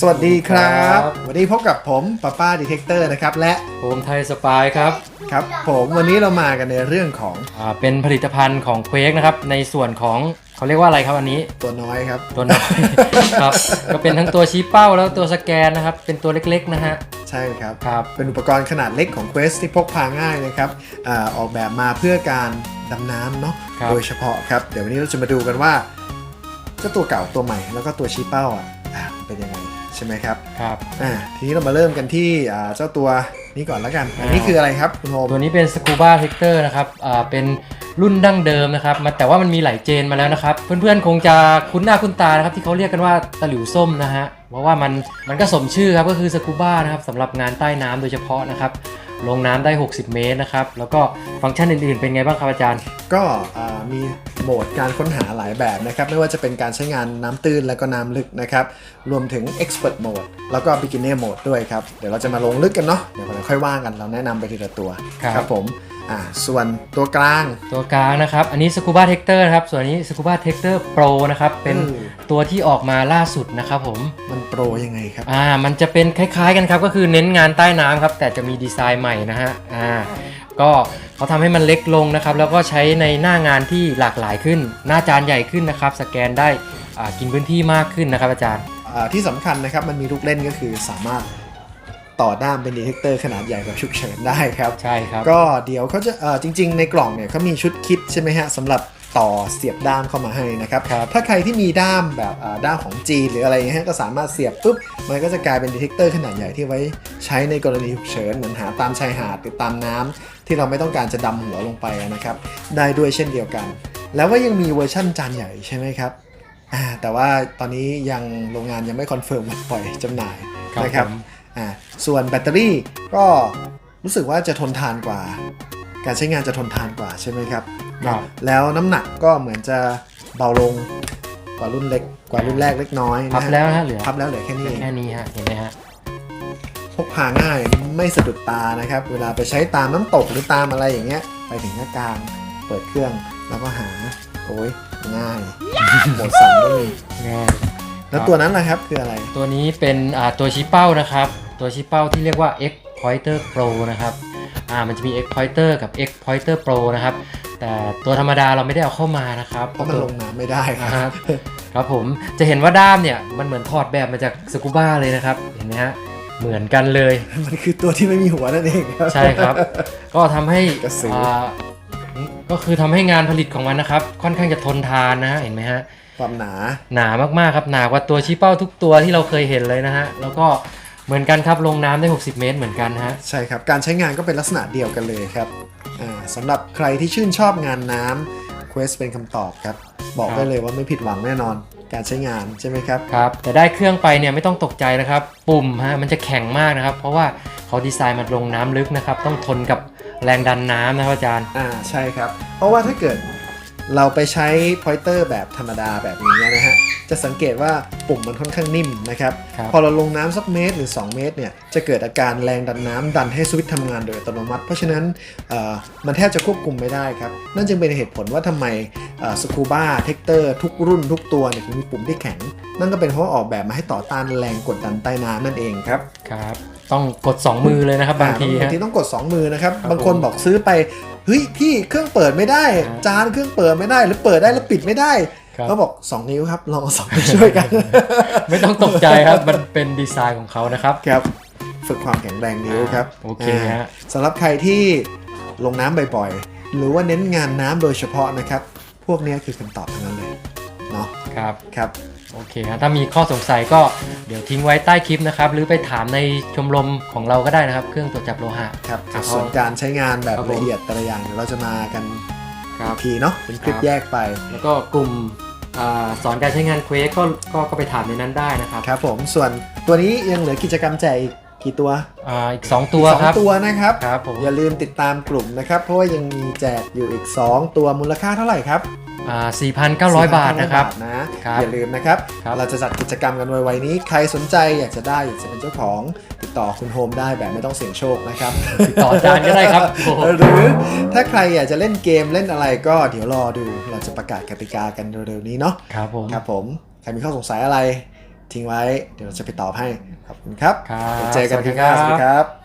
สวัสดีครับครับ วันนี้พบกับผมป้าป้าดีเทคเตอร์นะครับ และผมไทยสปายครับครับ ผมวันนี้เรามากันในเรื่องของอ่าเป็นผลิตภัณฑ์ของเควกนะครับ ในส่วนของเขาเรียกว่าอะไรครับอันนี้ ตัวน้อยครับ ตัวน้อย ครับ ก็เป็นทั้งตัวชี้เป้าแล้วตัวสแกนนะครับ เป็นตัวเล็กๆนะฮะ ใช่ครับ ครับ เป็นอุปกรณ์ขนาดเล็กของ Quest ที่พกพาง่ายนะครับอาออกแบบมาเพื่อการดำน้ำเนาะครับ โดยเฉพาะครับ เดี๋ยววันนี้เราจะมาดูกันว่าเจ้าตัวเก่าตัวใหม่แล้วก็ตัวชี้เป้าอะอะเป็นยังไง ใช่ไหมครับครับอ่าทีนี้เรามาเริ่มกันที่อ่าเจ้าตัวนี้ก่อนแล้วกัน อันนี้อ่าคืออะไรครับคุณโฮมตัวนี้เป็นสกูบ้าเทคเตอร์นะครับอ่าเป็นรุ่นดั้งเดิมนะครับมันแต่ว่ามันมีหลายเจนมาแล้วนะครับ เพื่อนๆ คงจะคุ้นหน้าคุ้นตานะครับที่เขาเรียกกันว่าตะหลิวส้มนะฮะเพราะว่ามันมันก็สมชื่อครับก็คือสกูบ้านะครับสำหรับงานใต้น้ำโดยเฉพาะนะครับลงน้ำได้ 60 เมตรนะครับแล้วก็ฟังก์ชันอื่นๆเป็นไงบ้างครับอาจารย์ ก็อ่ามีโห มดการค้นหาหลายแบบนะครับ ไม่ว่าจะเป็นการใช้งานน้ำตื้นและก็น้ำลึกนะครับ รวมถึง Expert Mode แล้วก็ Beginner Mode ด้วยครับ เดี๋ยวเราจะมาลงลึกกันเนาะ เดี๋ยวเราค่อยว่างกัน เราแนะนำไปทีละตัวครับ ผมอ่าส่วนตัวกลาง ตัวกลางนะครับ อันนี้ Scuba Texter นะครับ ส่วนนี้ Scuba Texter Pro นะครับ เป็นอืม ตัวที่ออกมาล่าสุดนะครับผม มันโปรยังไงครับ อ่า มันจะเป็นคล้ายๆกันครับ ก็คือเน้นงานใต้น้ำครับ แต่จะมีดีไซน์ใหม่นะฮะ อ่า ก็เขาทำให้มันเล็กลงนะครับ แล้วก็ใช้ในหน้างานที่หลากหลายขึ้น หน้าจานใหญ่ขึ้นนะครับ สแกนได้อ่ากินพื้นที่มากขึ้นนะครับอาจารย์อ่าที่สำคัญนะครับมันมีลูกเล่นก็คือสามารถต่อด้ามเป็นดีเทคเตอร์ขนาดใหญ่แบบฉุกเฉินได้ครับ ใช่ครับ ก็เดี๋ยวเขาจะเอ่อจริง ๆ ในกล่องเนี่ยเขามีชุดคิดใช่ไหมฮะสำหรับ ต่อเสียบด้ามเข้ามาให้นะครับครับถ้าใครที่มีด้ามแบบอ่าด้ามของจีนหรืออะไรอย่างเงี้ยฮะก็สามารถเสียบปุ๊บมันก็จะกลายเป็นดีเทคเตอร์ขนาดใหญ่ที่ไว้ใช้ในกรณีฉุกเฉินเหมือนหาตามชายหาดหรือตามน้ำที่เราไม่ต้องการจะดำหัวลงไปนะครับ ได้ด้วยเช่นเดียวกัน แล้วก็ยังมีเวอร์ชั่นจานใหญ่ใช่ไหมครับอ่าแต่ว่าตอนนี้ยังโรงงานยังไม่คอนเฟิร์มวันปล่อยจำหน่ายครับนะครับผมอ่าส่วนแบตเตอรี่ก็รู้สึกว่าจะทนทานกว่า การใช้งานจะทนทานกว่าใช่ไหมครับครับแล้วน้ำหนักก็เหมือนจะเบาลงกว่ารุ่นเล็กกว่ารุ่นแรกเล็กน้อยพับนะฮะแล้วนะฮะเหลือพับแล้วเหลือแค่นี้เองแค่นี้ฮะเห็นไหมฮะ พกพาง่ายไม่สะดุดตานะครับ เวลาไปใช้ตามน้ำตกหรือตามอะไรอย่างเงี้ย ไปถึงหน้ากลางเปิดเครื่องแล้วก็หาโอ้ยง่ายโหมดสั่นก็มีง่าย แล้วตัวนั้นล่ะครับคืออะไร ตัวนี้เป็นอ่าตัวชี้เป้านะครับ ตัวชี้เป้าที่เรียกว่า X Pointer Pro นะครับ อ่ามันจะมี X Pointer กับ X Pointer Pro นะครับ แต่ตัวธรรมดาเราไม่ได้เอาเข้ามานะครับเพราะมันลงน้ำไม่ได้คอ่ารัฮะบครับผมจะเห็นว่าด้ามเนี่ยมันเหมือนถอดแบบมาจากสกูบ้าเลยนะครับ เห็นไหมฮะเหมือนกันเลย มันคือตัวที่ไม่มีหัวนั่นเองครับ ใช่ครับ ก็ทำให้กระสืออ่าก็คือทำให้งานผลิตของมันนะครับ ค่อนข้างจะทนทานนะฮะเห็นไหมฮะความหนาหนามากๆครับหนากว่าตัวชี้เป้าทุกตัวที่เราเคยเห็นเลยนะฮะแล้วก็ เหมือนกันครับลงน้ำได้ 60 เมตรเหมือนกันฮะ ใช่ครับ การใช้งานก็เป็นลักษณะเดียวกันเลยครับอ่าสำหรับใครที่ชื่นชอบงานน้ำ Quest เป็นคำตอบครับ บอกครับได้เลยว่าไม่ผิดหวังแน่นอน การใช้งานใช่ไหมครับ ครับ แต่ได้เครื่องไปเนี่ยไม่ต้องตกใจนะครับ ปุ่มฮะมันจะแข็งมากนะครับ เพราะว่าเขาดีไซน์มาลงน้ำลึกนะครับ ต้องทนกับแรงดันน้ำนะครับอาจารย์ อ่าใช่ครับ เพราะว่าถ้าเกิด เราไปใช้ pointer แบบธรรมดาแบบนี้นะฮะ จะสังเกตว่าปุ่มมันค่อนข้างนิ่มนะครับครับพอเราลงน้ำสักเมตรหรือ 2 เมตรเนี่ย จะเกิดอาการแรงดันน้ำดันให้สวิตช์ทำงานโดยอัตโนมัติ เพราะฉะนั้นเอ่อมันแทบจะควบคุมไม่ได้ครับ นั่นจึงเป็นเหตุผลว่าทำไมสกูบ้าเทคเตอร์ทุกรุ่นทุกตัวเนี่ยถึงมีปุ่มที่แข็ง นั่นก็เป็นเพราะว่าออกแบบมาให้ต่อต้านแรงกดดันใต้น้ำนั่นเองครับ ครับ ต้องกด 2 มือเลยนะครับบางทีบางฮะทีต้องกด 2 มือนะครับครับ บางคนบอกซื้อไปเฮ้ยพี่เครื่องเปิดไม่ได้ครับจานเครื่องเปิดไม่ได้หรือเปิดได้แล้วปิดไม่ได้ครับเขาบอก 2 นิ้วครับลองเอาสองนิ้วช่วยกัน ไม่ต้องตกใจครับมันเป็นดีไซน์ของเขานะครับครับฝึกความแข็งแรงนิ้วครับโอเคฮะาสำหรับใครที่ลงน้ำบ่อยๆ หรือว่าเน้นงานน้ำโดยเฉพาะนะครับ พวกนี้คือคำตอบทั้งนั้นเลยเนาะครับครับ โอเคฮะถ้ามีข้อสงสัยก็เดี๋ยวทิ้งไว้ใต้คลิปนะครับ หรือไปถามในชมรมของเราก็ได้นะครับ เครื่องตรวจจับโลหะ ครับครับส่วนการใช้งานแบบครับผม ละเอียดแต่ละอย่างเดี๋ยวเราจะมากันครับอีกทีเนาะเป็นคลิปครับ แยกไปแล้วก็กลุ่มอาสอนการใช้งานเควสก็ก็ก็ไปถามในนั้นได้นะครับ ครับผมส่วนตัวนี้ยังเหลือกิจกรรมแจกอีก กี่ตัวอ่าอีก 2 ตัวสองครับ ตัวนะครับ ครับผมอย่าลืมติดตามกลุ่มนะครับ เพราะว่ายังมีแจกอยู่อีก 2 ตัวมูลค่าเท่าไหร่ครับอ่า4,900 บาทนะครับ 4,900นะครับอย่าลืมนะครับ ครับ เราจะจัดกิจกรรมกันไวๆนี้ ใครสนใจอยากจะได้อยากจะเป็นเจ้าของติดต่อคุณโฮมได้แบบไม่ต้องเสี่ยงโชคนะครับ ติดต่ออาจารย์ก็ได้ครับโอ้โห หรือถ้าใครอยากจะเล่นเกมเล่นอะไรก็เดี๋ยวรอดูเราจะประกาศกติกากันเร็วๆนี้เนาะครับผม ครับผม ใครมีข้อสงสัยอะไร ทิ้งไว้ เดี๋ยวเราจะไปตอบให้ขอบคุณครับครับเดี๋ยวเจอกันสวัสดีครั้งหน้าครับสวัสดีครับ